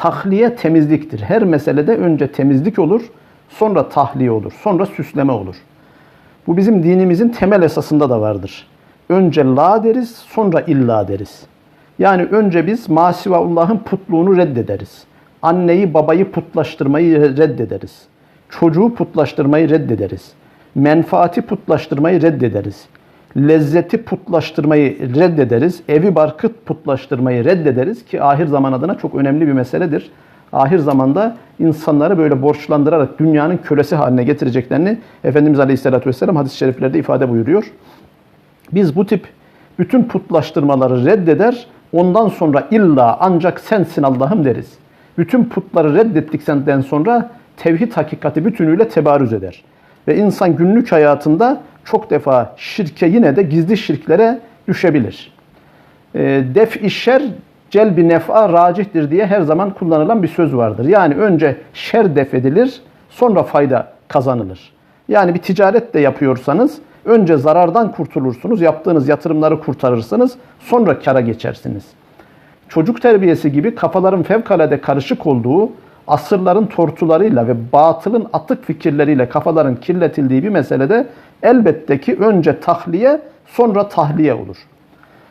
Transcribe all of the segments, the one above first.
Tahliye temizliktir. Her meselede önce temizlik olur, sonra tahliye olur, sonra süsleme olur. Bu bizim dinimizin temel esasında da vardır. Önce la deriz, sonra illa deriz. Yani önce biz masivaullah'ın putluğunu reddederiz. Anneyi babayı putlaştırmayı reddederiz. Çocuğu putlaştırmayı reddederiz. Menfaati putlaştırmayı reddederiz. Lezzeti putlaştırmayı reddederiz. Evi barkı putlaştırmayı reddederiz ki ahir zaman adına çok önemli bir meseledir. Ahir zamanda insanları böyle borçlandırarak dünyanın kölesi haline getireceklerini Efendimiz Aleyhisselatü Vesselam hadis-i şeriflerde ifade buyuruyor. Biz bu tip bütün putlaştırmaları reddeder, ondan sonra illa ancak sensin Allah'ım deriz. Bütün putları reddettikten sonra tevhid hakikati bütünüyle tebarüz eder. Ve insan günlük hayatında çok defa şirke yine de gizli şirklere düşebilir. E, def şer celbi nef'a racihtir diye her zaman kullanılan bir söz vardır. Yani önce şer def edilir, sonra fayda kazanılır. Yani bir ticaret de yapıyorsanız önce zarardan kurtulursunuz, yaptığınız yatırımları kurtarırsınız, sonra kara geçersiniz. Çocuk terbiyesi gibi kafaların fevkalade karışık olduğu, asırların tortularıyla ve batılın atık fikirleriyle kafaların kirletildiği bir meselede elbette ki önce tahliye, sonra tahliye olur.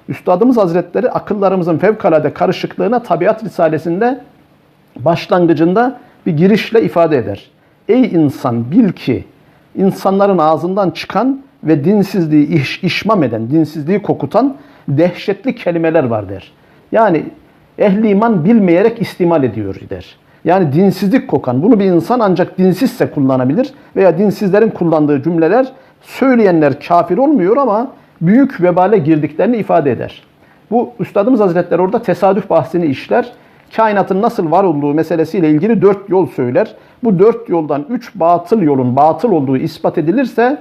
Üstadımız Hazretleri akıllarımızın fevkalade karışıklığına Tabiat Risalesi'nde başlangıcında bir girişle ifade eder. Ey insan bil ki insanların ağzından çıkan ve dinsizliği iş, işmam eden, dinsizliği kokutan dehşetli kelimeler var der. Yani ehli iman bilmeyerek istimal ediyor der. Yani dinsizlik kokan, bunu bir insan ancak dinsizse kullanabilir veya dinsizlerin kullandığı cümleler söyleyenler kafir olmuyor ama büyük vebale girdiklerini ifade eder. Bu Üstadımız Hazretleri orada tesadüf bahsini işler. Kainatın nasıl var olduğu meselesiyle ilgili dört yol söyler. Bu dört yoldan üç batıl yolun batıl olduğu ispat edilirse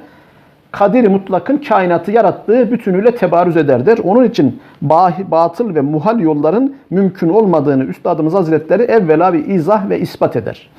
kadiri mutlakın kainatı yarattığı bütünüyle tebarüz eder der. Onun için batıl ve muhal yolların mümkün olmadığını Üstadımız Hazretleri evvela bir izah ve ispat eder.